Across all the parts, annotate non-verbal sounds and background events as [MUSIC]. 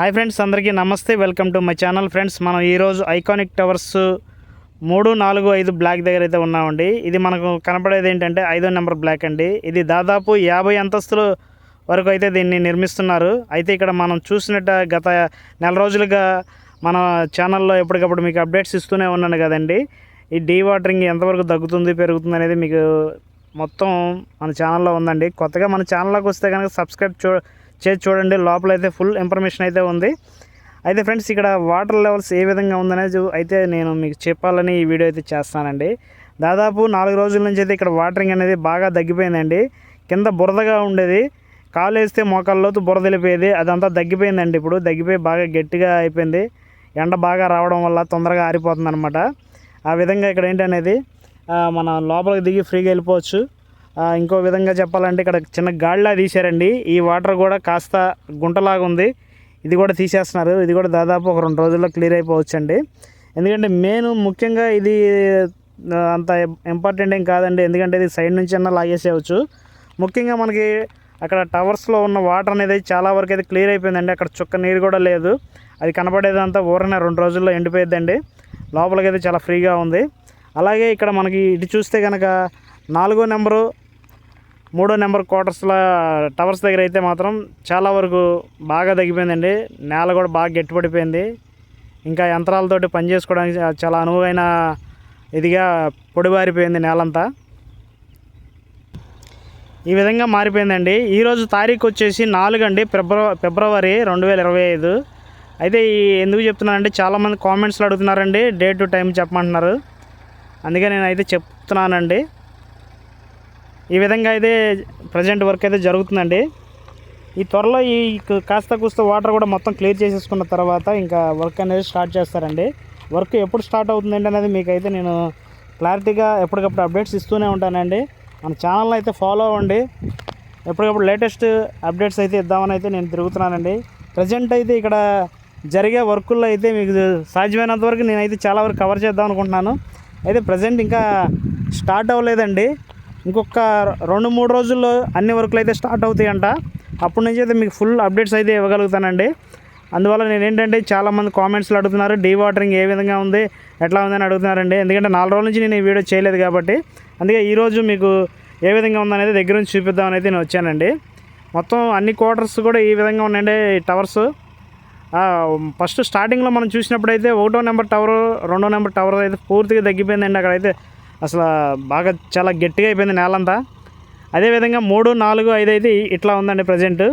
Hi friends అందరికీ నమస్తే. Welcome to my channel friends మనం ఈరోజు ఐకానిక్ టవర్స్ మూడు నాలుగు ఐదు బ్లాక్ దగ్గర అయితే ఉన్నామండి. ఇది మనకు కనపడేది ఏంటంటే ఐదో నెంబర్ బ్లాక్ అండి. ఇది దాదాపు యాభై అంతస్తులు వరకు అయితే దీన్ని నిర్మిస్తున్నారు. అయితే ఇక్కడ మనం చూసినట్ట గత నెల రోజులుగా మన ఛానల్లో ఎప్పటికప్పుడు మీకు అప్డేట్స్ ఇస్తూనే ఉన్నాను కదండి. ఈ డీ వాటరింగ్ ఎంతవరకు తగ్గుతుంది పెరుగుతుంది అనేది మీకు మొత్తం మన ఛానల్లో ఉందండి. కొత్తగా మన ఛానల్లోకి వస్తే కనుక సబ్స్క్రైబ్ చూ చేసి చూడండి. లోపల అయితే ఫుల్ ఇన్ఫర్మేషన్ అయితే ఉంది. అయితే ఫ్రెండ్స్ ఇక్కడ వాటర్ లెవెల్స్ ఏ విధంగా ఉందనేది అయితే నేను మీకు చెప్పాలని ఈ వీడియో అయితే చేస్తానండి. దాదాపు నాలుగు రోజుల నుంచి అయితే ఇక్కడ వాటరింగ్ అనేది బాగా తగ్గిపోయిందండి. కింద బురదగా ఉండేది. కాలు వేస్తే మోకాల్లోతు బురద వెళ్ళిపోయేది. అదంతా తగ్గిపోయిందండి ఇప్పుడు. తగ్గిపోయి బాగా గట్టిగా అయిపోయింది. ఎండ బాగా రావడం వల్ల తొందరగా ఆరిపోతుంది అనమాట ఆ విధంగా ఇక్కడ ఏంటనేది ఆ, మన లోపలికి దిగి ఫ్రీగా వెళ్ళిపోవచ్చు. ఇంకో విధంగా చెప్పాలంటే ఇక్కడ చిన్న గాడిలా తీశారండి. ఈ వాటర్ కూడా కాస్త గుంటలాగా ఉంది. ఇది కూడా తీసేస్తున్నారు. ఇది కూడా దాదాపు ఒక రెండు రోజుల్లో క్లియర్ అయిపోవచ్చు అండి ఎందుకంటే మెయిన్ ముఖ్యంగా ఇది అంత ఇంపార్టెంట్ ఏం కాదండి. ఎందుకంటే ఇది సైడ్ నుంచి అన్న లాగేసేయవచ్చు. ముఖ్యంగా మనకి అక్కడ టవర్స్లో ఉన్న వాటర్ అనేది చాలా వరకు అయితే క్లియర్ అయిపోయిందండి. అక్కడ చుక్క నీరు కూడా లేదు. అది కనపడేదంతా ఊరనే రెండు రోజుల్లో ఎండిపోయిద్దండి. లోపలికి అయితే చాలా ఫ్రీగా ఉంది. అలాగే ఇక్కడ మనకి ఇటు చూస్తే కనుక నాలుగో నెంబరు మూడో నెంబర్ క్వార్టర్స్లో టవర్స్ దగ్గర అయితే మాత్రం చాలా వరకు బాగా తగ్గిపోయిందండి. నేల కూడా బాగా గట్టిపడిపోయింది. ఇంకా యంత్రాలతోటి పని చేసుకోవడానికి చాలా అనువైన ఇదిగా పొడిబారిపోయింది నేలంతా. ఈ విధంగా మారిపోయిందండి. ఈరోజు తారీఖు వచ్చేసి నాలుగు అండి. ఫిబ్రవరి ఫిబ్రవరి రెండు వేల ఇరవై ఐదు. అయితే ఈ ఎందుకు చెప్తున్నానంటే చాలామంది కామెంట్స్లో అడుగుతున్నారండి. డే టు టైం చెప్పమంటున్నారు. అందుకే నేను అయితే చెప్తున్నానండి. ఈ విధంగా అయితే ప్రజెంట్ వర్క్ అయితే జరుగుతుందండి. ఈ త్వరలో ఈ కాస్త కూస్త వాటర్ కూడా మొత్తం క్లియర్ చేసేసుకున్న తర్వాత ఇంకా వర్క్ అనేది స్టార్ట్ చేస్తారండి. వర్క్ ఎప్పుడు స్టార్ట్ అవుతుందండి అనేది మీకైతే నేను క్లారిటీగా ఎప్పటికప్పుడు అప్డేట్స్ ఇస్తూనే ఉంటానండి. మన ఛానల్ అయితే ఫాలో అవ్వండి. ఎప్పటికప్పుడు లేటెస్ట్ అప్డేట్స్ అయితే ఇద్దామని అయితే నేను తిరుగుతున్నానండి. ప్రజెంట్ అయితే ఇక్కడ జరిగే వర్కుల్లో అయితే మీకు సాధ్యమైనంత వరకు నేనైతే చాలా వరకు కవర్ చేద్దాం అనుకుంటున్నాను. అయితే ప్రజెంట్ ఇంకా స్టార్ట్ అవ్వలేదండి. ఇంకొక రెండు మూడు రోజుల్లో అన్ని వర్కులు అయితే స్టార్ట్ అవుతాయంట. అప్పటి నుంచి అయితే మీకు ఫుల్ అప్డేట్స్ అయితే ఇవ్వగలుగుతానండి. అందువల్ల నేను ఏంటంటే చాలామంది కామెంట్స్లో అడుగుతున్నారు డీ వాటరింగ్ ఏ విధంగా ఉంది ఎట్లా ఉందని అడుగుతున్నారండి. ఎందుకంటే నాలుగు రోజుల నుంచి నేను ఈ వీడియో చేయలేదు కాబట్టి అందుకే ఈరోజు మీకు ఏ విధంగా ఉందనేది దగ్గర నుంచి చూపిద్దామని అయితే నేను వచ్చానండి. మొత్తం అన్ని క్వార్టర్స్ కూడా ఈ విధంగా ఉన్నాయండి ఈ టవర్స్ ఫస్ట్ స్టార్టింగ్లో మనం చూసినప్పుడు అయితే ఒకటో నెంబర్ టవర్ రెండో నెంబర్ టవర్ అయితే పూర్తిగా తగ్గిపోయిందండి. అక్కడైతే అసలు బాగా చాలా గట్టిగా అయిపోయింది నేలంతా. అదేవిధంగా మూడు నాలుగు ఐదు అయితే ఇట్లా ఉందండి ప్రజెంట్.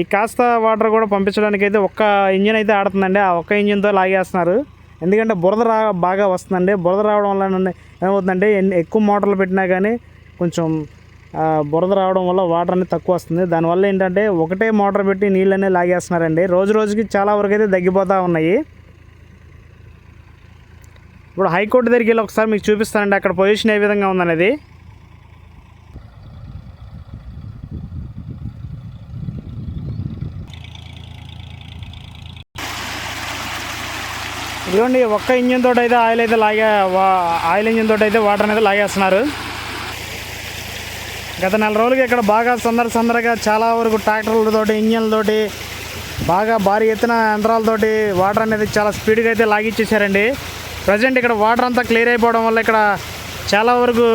ఈ కాస్త వాటర్ కూడా పంపించడానికి అయితే ఒక్క ఇంజిన్ అయితే ఆడుతుందండి. ఆ ఒక్క ఇంజిన్తో లాగేస్తున్నారు. ఎందుకంటే బురద రా బాగా వస్తుందండి. బురద రావడం వల్ల ఏమవుతుందండి ఏమవుతుందంటే ఎన్ని ఎక్కువ మోటార్లు పెట్టినా కానీ కొంచెం బురద రావడం వల్ల వాటర్ అనేది తక్కువ వస్తుంది. దానివల్ల ఏంటంటే ఒకటే మోటార్ పెట్టి నీళ్ళనే లాగేస్తున్నారండి. రోజు రోజుకి చాలా వరకు అయితే తగ్గిపోతూ ఉన్నాయి. ఇప్పుడు హైకోర్టు దగ్గరికి వెళ్ళి ఒకసారి మీకు చూపిస్తానండి అక్కడ పొజిషన్ ఏ విధంగా ఉందనేది. ఇదిగోండి ఒక్క ఇంజిన్ తోటి అయితే ఆయిల్ అయితే లాగే ఆయిల్ ఇంజిన్ తోటి అయితే వాటర్ అనేది లాగేస్తున్నారు. గత నెల రోజులకి ఇక్కడ బాగా సందర సందరగా చాలా వరకు ట్రాక్టర్లతోటి ఇంజన్లతోటి బాగా భారీ ఎత్తున యంత్రాలతోటి వాటర్ అనేది చాలా స్పీడ్గా అయితే లాగిచ్చేసారండి. ప్రజెంట్ ఇక్కడ వాటర్ అంతా క్లియర్ అయిపోవడం వల్ల ఇక్కడ చాలా వరకు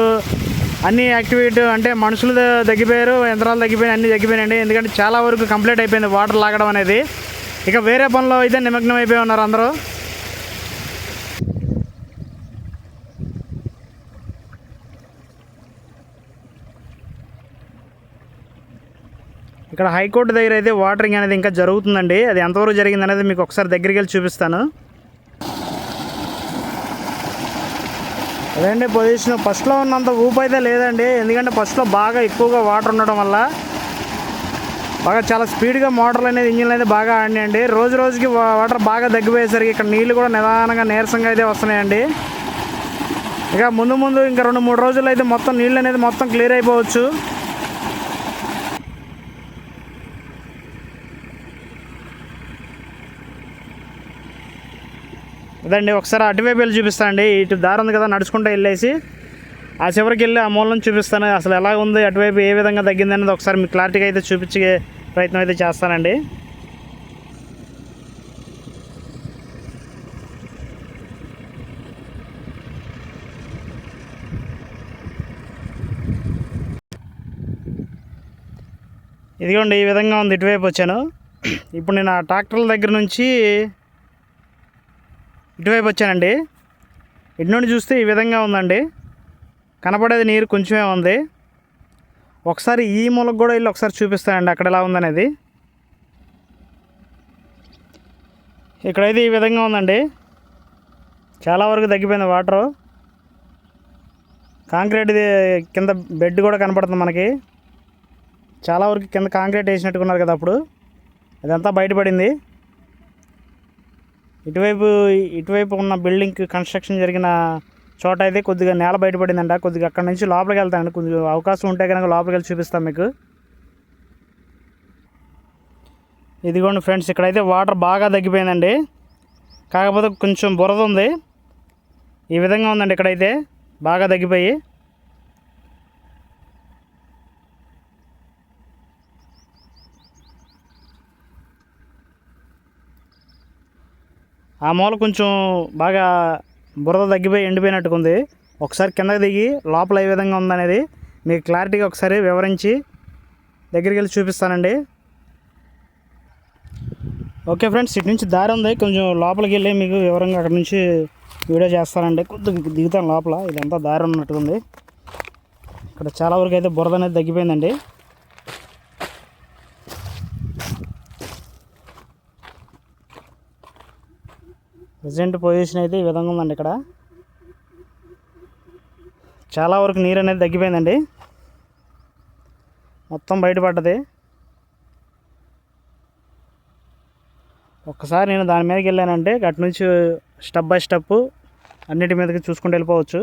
అన్ని యాక్టివిటీ అంటే మనుషులు తగ్గిపోయారు యంత్రాలు తగ్గిపోయినాయి అన్నీ తగ్గిపోయినాయండి. ఎందుకంటే చాలా వరకు కంప్లీట్ అయిపోయింది వాటర్ లాగడం అనేది. ఇక వేరే పనిలో అయితే నిమగ్నం అయిపోయి ఉన్నారు అందరూ. ఇక్కడ హైకోర్టు దగ్గర అయితే వాటరింగ్ అనేది ఇంకా జరుగుతుందండి. అది ఎంతవరకు జరిగింది అనేది మీకు ఒకసారి దగ్గరికి వెళ్ళి చూపిస్తాను. అదేంటి పొజిషన్ ఫస్ట్లో ఉన్నంత ఊపు అయితే లేదండి. ఎందుకంటే ఫస్ట్లో బాగా ఎక్కువగా వాటర్ ఉండడం వల్ల బాగా చాలా స్పీడ్గా మోటార్లు అనేది ఇంజిన్లు అయితే బాగా ఆడినాయండి. రోజు రోజుకి వాటర్ బాగా తగ్గిపోయేసరికి ఇక్కడ నీళ్ళు కూడా నిదానంగా నీరసంగా అయితే వస్తున్నాయండి. ఇక ముందు ముందు ఇంకా రెండు మూడు రోజులు అయితే మొత్తం నీళ్ళు అనేది మొత్తం క్లియర్ అయిపోవచ్చు. ఇదండి ఒకసారి అటువైపు వెళ్ళి చూపిస్తానండి. ఇటు దారి ఉంది కదా నడుచుకుంటూ వెళ్ళేసి. ఆ చివరికి వెళ్ళి ఆ మూలం చూపిస్తాను. అసలు ఎలా ఉంది అటువైపు ఏ విధంగా తగ్గింది అనేది ఒకసారి మీకు క్లారిటీగా అయితే చూపించే ప్రయత్నం అయితే చేస్తానండి. ఇదిగోండి ఈ విధంగా ఉంది. ఇటువైపు వచ్చాను. ఇప్పుడు నేను ఆ ట్రాక్టర్ల దగ్గర నుంచి ఇటువైపు వచ్చానండి. ఇటు నుండి చూస్తే ఈ విధంగా ఉందండి. కనపడేది నీరు కొంచెమే ఉంది. ఒకసారి ఈ మూలకు కూడా వెళ్ళి ఒకసారి చూపిస్తానండి అక్కడ ఎలా ఉందనేది. ఇక్కడైతే ఈ విధంగా ఉందండి. చాలా వరకు తగ్గిపోయింది వాటరు. కాంక్రీట్ ఇది కింద బెడ్ కూడా కనపడుతుంది మనకి. చాలా వరకు కింద కాంక్రీట్ వేసినట్టుకున్నారు కదా అప్పుడు. అదంతా బయటపడింది. ఇటువైపు ఇటువైపు ఉన్న బిల్డింగ్ కన్స్ట్రక్షన్ జరిగిన చోట అయితే కొద్దిగా నేల బయటపడిందంట. కొద్దిగా అక్కడ నుంచి లోపలికి వెళ్తానండి. కొద్దిగా అవకాశం ఉంటే కనుక లోపలికి వెళ్ళి చూపిస్తాం మీకు. ఇదిగోండి ఫ్రెండ్స్ ఇక్కడైతే వాటర్ బాగా తగ్గిపోయిందండి. కాకపోతే కొంచెం బురద ఉంది. ఈ విధంగా ఉందండి ఇక్కడైతే. బాగా తగ్గిపోయి. ఆ మూల కొంచెం బాగా బురద తగ్గిపోయి ఎండిపోయినట్టుగా ఉంది ఒకసారి కిందకి దిగి లోపల ఏ విధంగా ఉందనేది మీకు క్లారిటీగా ఒకసారి వివరించి దగ్గరికి వెళ్ళి చూపిస్తానండి. ఓకే ఫ్రెండ్స్ ఇటు నుంచి దారి ఉంది. కొంచెం లోపలికి వెళ్ళి మీకు వివరంగా అక్కడ నుంచి వీడియో చేస్తానండి. కొద్దిగా దిగుతాను లోపల. ఇదంతా దారి ఉన్నట్టుగా ఉంది ఇక్కడ చాలా వరకు అయితే బురద అనేది తగ్గిపోయిందండి. ప్రజెంట్ పొజిషన్ అయితే ఈ విధంగా ఉందండి ఇక్కడ. చాలా వరకు నీరు అనేది తగ్గిపోయిందండి. మొత్తం బయటపడ్డది. ఒక్కసారి నేను దాని మీదకి వెళ్ళానంటే అటు నుంచి స్టెప్ బై స్టెప్ అన్నిటి మీదకి చూసుకుంటూ వెళ్ళిపోవచ్చు.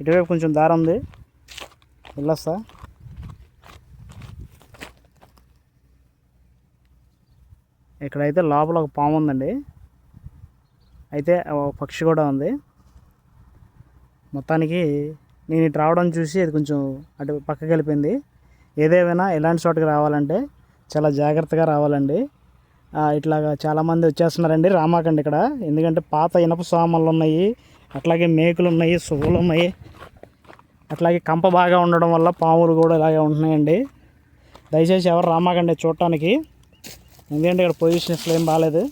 ఇటువైపు కొంచెం దారం ఉంది. వెళ్ళొస్తా. ఇక్కడైతే లోపల ఒక పాము ఉందండి. అయితే పక్షి కూడా ఉంది. మొత్తానికి నేను ఇటు రావడం చూసి అది కొంచెం అటు పక్కకి వెళ్ళిపోయింది. ఏదేమైనా ఎలాంటి చోటుకి రావాలంటే చాలా జాగ్రత్తగా రావాలండి. ఇట్లాగా చాలామంది వచ్చేస్తున్నారండి రామాకండి ఇక్కడ. ఎందుకంటే పాత ఇనప సామాన్లు ఉన్నాయి అట్లాగే మేకులు ఉన్నాయి సువ్వులు ఉన్నాయి. అట్లాగే కంప బాగా ఉండడం వల్ల పాములు కూడా ఇలాగే ఉంటున్నాయండి. దయచేసి ఎవరు రామాకండి చూడటానికి. ఎందుకంటే ఇక్కడ పొజిషన్ అసలు ఏం బాగాలేదు.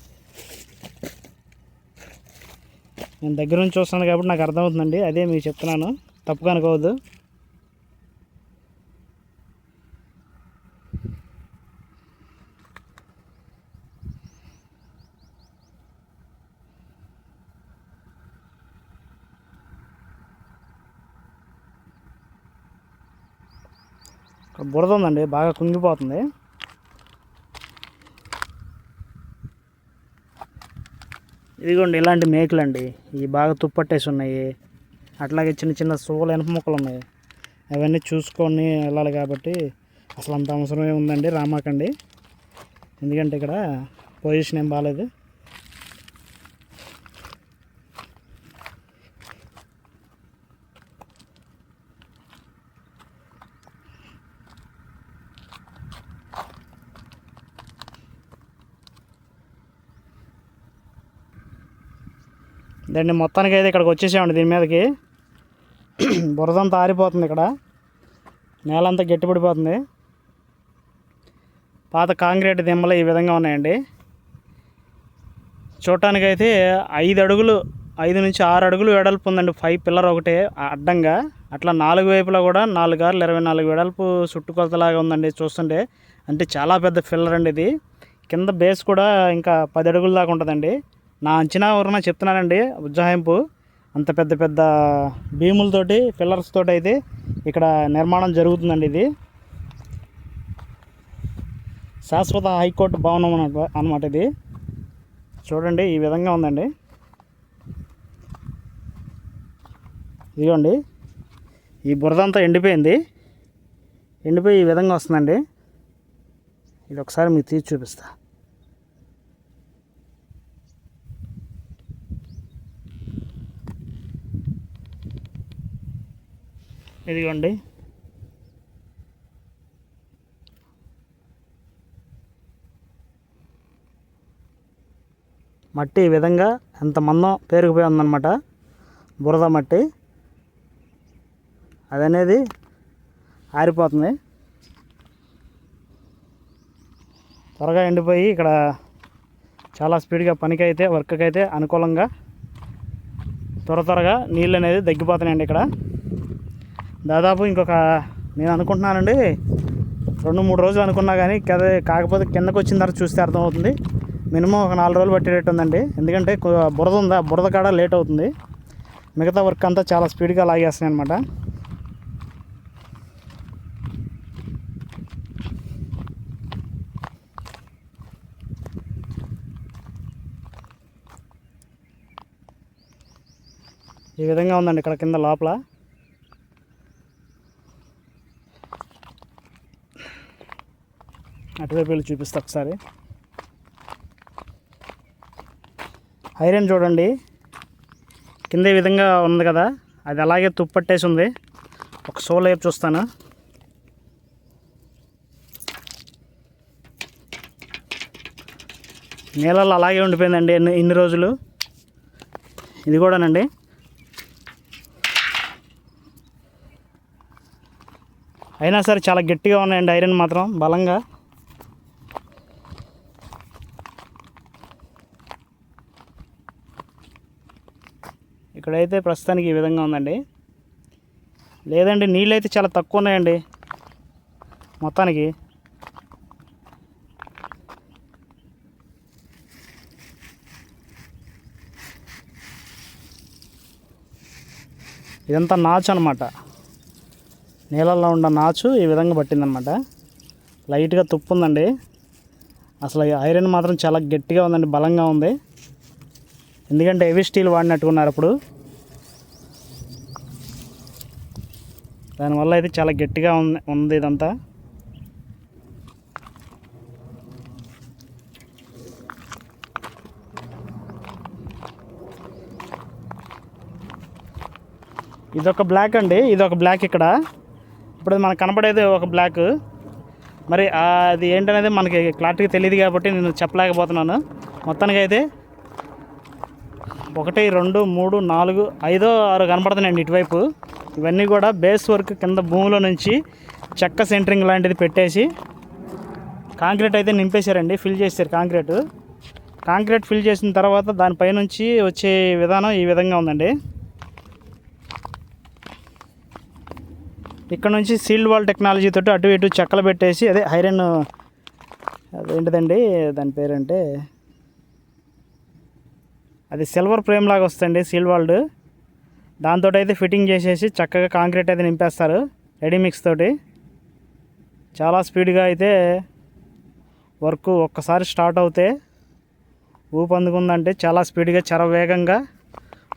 నేను దగ్గర నుంచి చూస్తున్నాను కాబట్టి నాకు అర్థమవుతుందండి. అదే మీకు చెప్తున్నాను. తప్పుగా అనుకోవద్దు. బురద ఉందండి. బాగా కుంగిపోతుంది. ఇదిగోండి ఇలాంటి మేకులండి. ఇవి బాగా తుప్పట్టేసి ఉన్నాయి. అట్లాగే చిన్న చిన్న సువ్వలు ఎనప ముక్కలు ఉన్నాయి. అవన్నీ చూసుకొని వెళ్ళాలి కాబట్టి అసలు అంత అవసరమే ఉందండి రామాకండి. ఎందుకంటే ఇక్కడ పొజిషన్ ఏం బాగాలేదు దాన్ని మొత్తానికి అయితే ఇక్కడికి వచ్చేసామండి దీని మీదకి. [CLEARS THROAT] బురదంతా ఆరిపోతుంది ఇక్కడ. నేలంతా గట్టిపడిపోతుంది పాత కాంక్రీట్ దిమ్మలు ఈ విధంగా ఉన్నాయండి. చూడటానికైతే ఐదు అడుగులు ఐదు నుంచి ఆరు అడుగులు వెడల్పు ఉందండి. ఫైవ్ పిల్లర్ ఒకటే అడ్డంగా. అట్లా నాలుగు వైపులా కూడా నాలుగు ఆరులు ఇరవై నాలుగు వెడల్పు చుట్టుకొలతలాగా ఉందండి చూస్తుంటే. అంటే చాలా పెద్ద పిల్లర్ అండి ఇది. కింద బేస్ కూడా ఇంకా పది అడుగుల దాకా ఉంటుందండి. నా అంచనా ఎవరన్నా చెప్తున్నానండి ఉజ్జాయింపు. అంత పెద్ద పెద్ద భీములతోటి పిల్లర్స్ తోటి అయితే ఇక్కడ నిర్మాణం జరుగుతుందండి ఇది. శాశ్వత హైకోర్టు భవనం అన్నమాట అనమాట ఇది. చూడండి ఈ విధంగా ఉందండి. ఇదిగోండి. ఈ బురదంతా ఎండిపోయింది. ఎండిపోయి ఈ విధంగా వస్తుందండి. ఇది ఒకసారి మీకు తీసి చూపిస్తాను ఇదిగోండి. మట్టి ఈ విధంగా ఎంత మందం పేరుకుపోయి ఉందన్నమాట. బురద మట్టి. అది అనేది ఆరిపోతుంది. త్వరగా ఎండిపోయి ఇక్కడ చాలా స్పీడ్గా పనికి అయితే వర్క్కి అయితే అనుకూలంగా త్వర త్వరగా నీళ్ళు అనేది తగ్గిపోతున్నాయండి ఇక్కడ. దాదాపు ఇంకొక నేను అనుకుంటున్నానండి రెండు మూడు రోజులు అనుకున్నా కానీ కదా కాకపోతే కిందకు వచ్చిన తర్వాత చూస్తే అర్థమవుతుంది. మినిమం ఒక నాలుగు రోజులు పట్టేటట్టు ఉందండి. ఎందుకంటే బురద ఉందా బురద కాడ లేట్ అవుతుంది. మిగతా వర్క్ అంతా చాలా స్పీడ్గా లాగేస్తున్నాయి అనమాట ఈ విధంగా ఉందండి ఇక్కడ కింద లోపల. అటువైపు వెళ్ళి చూపిస్తా ఒకసారి. ఐరన్ చూడండి. కింద విధంగా ఉంది కదా అది అలాగే తుప్పట్టేసి ఉంది. ఒక సోల్ వైపు చూస్తాను. నీళ్ళలో అలాగే ఉండిపోయిందండి ఎన్ని ఇన్ని రోజులు. ఇది కూడానండి. అయినా సరే చాలా గట్టిగా ఉన్నాయండి ఐరన్ మాత్రం బలంగా. ఇక్కడైతే ప్రస్తుతానికి ఈ విధంగా ఉందండి. లేదండి నీళ్ళు అయితే చాలా తక్కువ ఉన్నాయండి మొత్తానికి. ఇదంతా నాచు అనమాట నీళ్ళల్లో ఉన్న నాచు ఈ విధంగా పట్టిందనమాట లైట్గా తుప్పు ఉందండి అసలు ఐరన్ మాత్రం చాలా గట్టిగా ఉందండి బలంగా ఉంది. ఎందుకంటే హెవీ స్టీల్ వాడినట్టుకున్నారు అప్పుడు. దానివల్ల అయితే చాలా గట్టిగా ఉంది ఉంది ఇదంతా. ఇదొక బ్లాక్ అండి. ఇదొక బ్లాక్ ఇక్కడ. ఇప్పుడు మనకు కనపడేది ఒక బ్లాక్ మరి అది ఏంటనేది మనకి క్లారిటీగా తెలియదు కాబట్టి నేను చెప్పలేకపోతున్నాను. మొత్తానికి అయితే ఒకటి రెండు మూడు నాలుగు ఐదో ఆరు కనపడుతున్నాయండి ఇటువైపు. ఇవన్నీ కూడా బేస్ వర్క్ కింద భూమిలో నుంచి చెక్క సెంటరింగ్ లాంటిది పెట్టేసి కాంక్రీట్ అయితే నింపేశారండి ఫిల్ చేశారు కాంక్రీట్ కాంక్రీట్ ఫిల్ చేసిన తర్వాత దానిపైనుంచి వచ్చే విధానం ఈ విధంగా ఉందండి. ఇక్కడ నుంచి సీల్డ్ వాల్ టెక్నాలజీ తోటి అటు ఇటు చెక్కలు పెట్టేసి అదే ఐరన్ అదేంటిదండి దాని పేరంటే అది సిల్వర్ ఫ్రేమ్ లాగా వస్తుంది సీల్ వాల్డ్ దాంతో అయితే ఫిట్టింగ్ చేసేసి చక్కగా కాంక్రీట్ అయితే నింపేస్తారు రెడీ మిక్స్ తోటి. చాలా స్పీడ్గా అయితే వర్క్ ఒక్కసారి స్టార్ట్ అవుతే ఊపందుకుందంటే చాలా స్పీడ్గా చాలా వేగంగా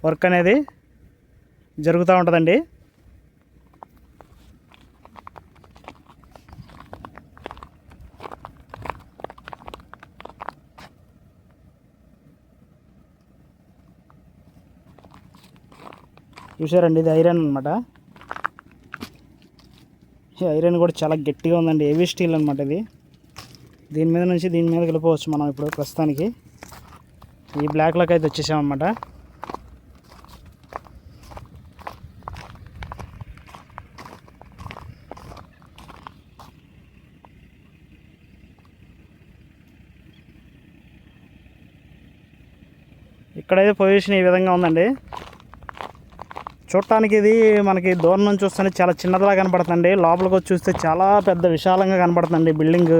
వర్క్ అనేది జరుగుతూ ఉంటుందండి. చూసారండి ఇది ఐరన్ అనమాట ఈ ఐరన్ కూడా చాలా గట్టిగా ఉందండి హెవీ స్టీల్ అనమాట ఇది. దీని మీద నుంచి దీని మీద వెళ్ళిపోవచ్చు మనం ఇప్పుడు ప్రస్తుతానికి. ఈ బ్లాక్లోకి అయితే వచ్చేసామన్నమాట ఇక్కడైతే పొజిషన్ ఈ విధంగా ఉందండి. చూడటానికి ఇది మనకి దూరం నుంచి చూస్తే చాలా చిన్నదిలా కనపడుతుంది లోపలికి వచ్చి చూస్తే చాలా పెద్ద విశాలంగా కనపడుతుంది బిల్డింగ్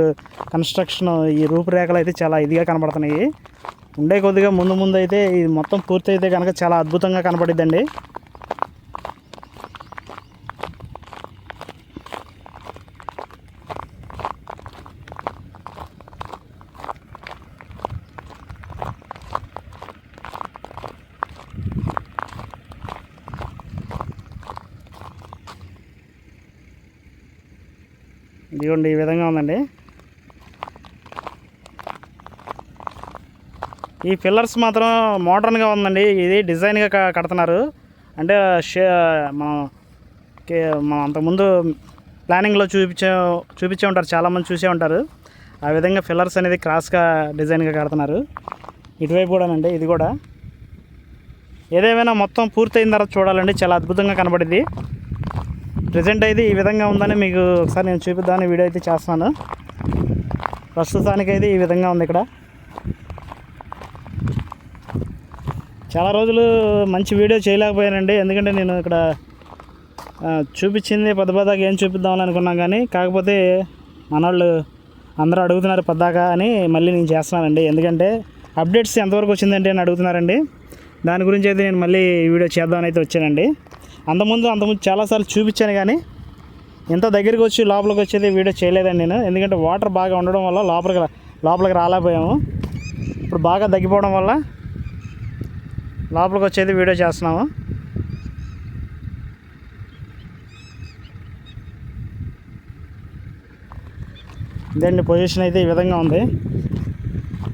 కన్స్ట్రక్షన్ ఈ రూపురేఖలు అయితే చాలా ఇదిగా కనపడుతున్నాయి. ఉండే కొద్దిగా ముందు ముందు అయితే ఇది మొత్తం పూర్తి అయితే కనుక చాలా అద్భుతంగా కనపడిద్దండి. ఇదిగోండి ఈ విధంగా ఉందండి. ఈ పిల్లర్స్ మాత్రం మోడర్న్గా ఉందండి. ఇది డిజైన్గా కడుతున్నారు. అంటే షే మనం కే- మనం అంతకుముందు ప్లానింగ్లో చూపించే చూపించే ఉంటారు. చాలామంది చూసే ఉంటారు. ఆ విధంగా ఫిల్లర్స్ అనేది క్రాస్గా డిజైన్గా కడుతున్నారు. ఇటువైపు కూడానండి ఇది కూడా. ఏదేమైనా మొత్తం పూర్తయిన తర్వాత చూడాలండి. చాలా అద్భుతంగా కనబడింది. ప్రజెంట్ అయితే ఈ విధంగా ఉందని మీకు ఒకసారి నేను చూపిద్దామని వీడియో అయితే చేస్తున్నాను. ప్రస్తుతానికైతే ఈ విధంగా ఉంది ఇక్కడ. చాలా రోజులు మంచి వీడియో చేయలేకపోయానండి. ఎందుకంటే నేను ఇక్కడ చూపించింది పెద్ద పెద్దగా ఏం చూపిద్దామని అనుకున్నాం కానీ కాకపోతే మనవాళ్ళు అందరూ అడుగుతున్నారు పెద్దాక అని మళ్ళీ నేను చేస్తున్నానండి. ఎందుకంటే అప్డేట్స్ ఎంతవరకు వచ్చిందంటే అని అడుగుతున్నారండి. దాని గురించి అయితే నేను మళ్ళీ వీడియో చేద్దామని అయితే వచ్చానండి. అంతకుముందు అంతకుముందు చాలాసార్లు చూపించాను కానీ ఇంత దగ్గరికి వచ్చి లోపలికి వచ్చేది వీడియో చేయలేదండి నేను. ఎందుకంటే వాటర్ బాగా ఉండడం వల్ల లోపలికి లోపలికి రాలేకపోయాము. ఇప్పుడు బాగా తగ్గిపోవడం వల్ల లోపలికి వచ్చేది వీడియో చేస్తున్నాము. ఇదండి పొజిషన్ అయితే ఈ విధంగా ఉంది.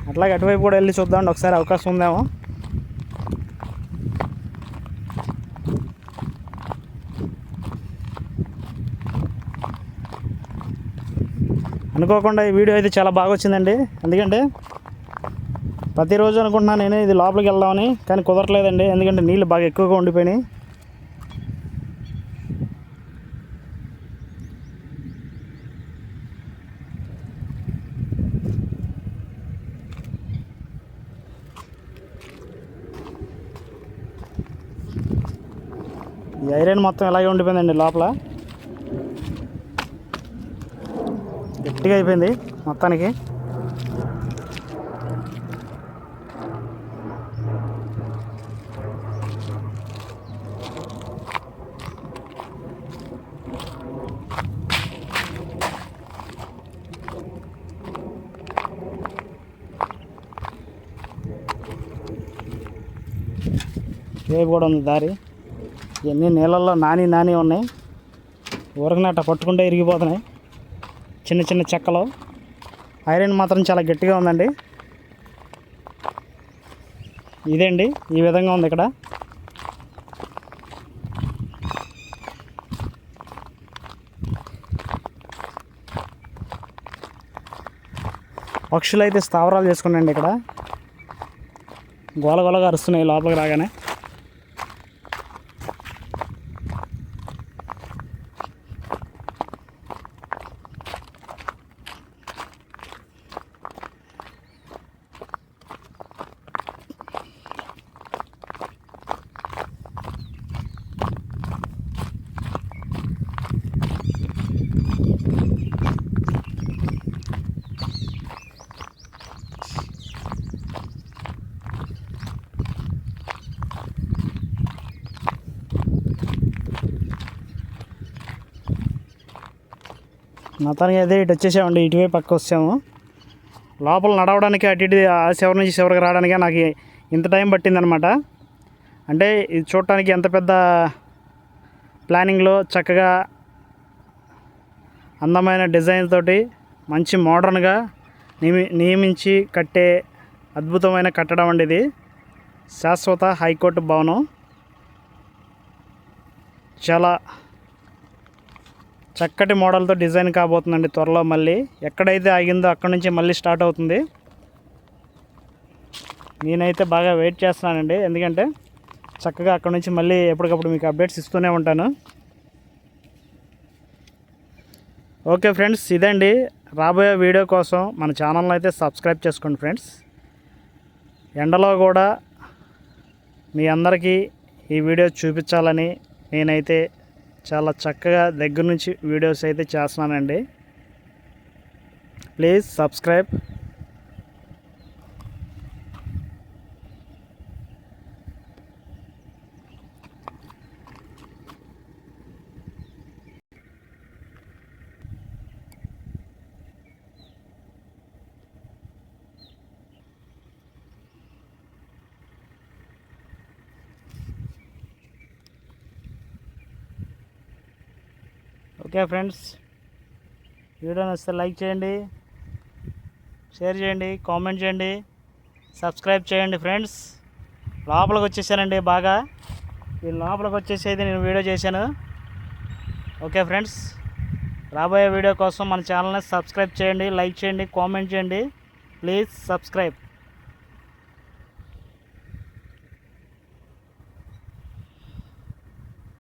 అట్లాగే అటువైపు కూడా వెళ్ళి చూద్దామండి. ఒకసారి అవకాశం ఉందేమో. అనుకోకుండా ఈ వీడియో అయితే చాలా బాగా వచ్చిందండి. ఎందుకంటే ప్రతిరోజు అనుకుంటున్నాను నేను ఇది లోపలికి వెళ్దామని కానీ కుదరట్లేదండి. ఎందుకంటే నీళ్ళు బాగా ఎక్కువగా ఉండిపోయినాయి. ఈ ఐరన్ మొత్తం ఇలాగే ఉండిపోయిందండి లోపల. గట్టిగా అయిపోయింది మొత్తానికి. రేపు కూడా ఉంది దారి. ఇవన్నీ నీళ్ళల్లో నాని నాని ఉన్నాయి. ఊరకనట్ట పట్టుకుంటే ఇరిగిపోతున్నాయి. చిన్న చిన్న చెక్కలు. ఐరన్ మాత్రం చాలా గట్టిగా ఉందండి. ఇదండి ఈ విధంగా ఉంది ఇక్కడ. పక్షులు అయితే స్థావరాలు చేసుకున్నాయండి ఇక్కడ. గోల గోలగా అరుస్తున్నాయి లోపలికి రాగానే. మొత్తానికి అయితే ఇటు వచ్చేసామండి ఇటువే పక్క వచ్చాము. లోపల నడవడానికి అటు ఇటు ఆ చివరి నుంచి చివరికి రావడానికి నాకు ఇంత టైం పట్టిందనమాట. అంటే ఇది చూడటానికి ఎంత పెద్ద ప్లానింగ్లో చక్కగా అందమైన డిజైన్ తోటి మంచి మోడర్న్గా నియమి నియమించి కట్టే అద్భుతమైన కట్టడం అండి ఇది. శాశ్వత హైకోర్టు భవనం. చాలా చక్కటి మోడల్తో డిజైన్ కాబోతుందండి త్వరలో మళ్ళీ. ఎక్కడైతే ఆగిందో అక్కడ నుంచి మళ్ళీ స్టార్ట్ అవుతుంది. నేనైతే బాగా వెయిట్ చేస్తున్నానండి. ఎందుకంటే చక్కగా అక్కడ నుంచి మళ్ళీ ఎప్పటికప్పుడు మీకు అప్డేట్స్ ఇస్తూనే ఉంటాను. ఓకే ఫ్రెండ్స్ ఇదండి రాబోయే వీడియో కోసం మన ఛానల్ని అయితే సబ్స్క్రైబ్ చేసుకోండి ఫ్రెండ్స్. ఎండలో కూడా మీ అందరికీ ఈ వీడియో చూపించాలని నేనైతే చాలా చక్కగా దగ్గర నుంచి వీడియోస్ అయితే చేస్తున్నానండి. Please subscribe. Okay friends video నచ్చితే లైక్ చేయండి షేర్ చేయండి కామెంట్ చేయండి సబ్స్క్రైబ్ చేయండి ఫ్రెండ్స్. లోపలికి వచ్చేసానండి బాగా. ఈ లోపలికి వచ్చేసేది నేను వీడియో చేశాను. ఓకే ఫ్రెండ్స్ రాబోయే వీడియో కోసం మన ఛానల్ని సబ్స్క్రైబ్ చేయండి లైక్ చేయండి కామెంట్ చేయండి. Please subscribe.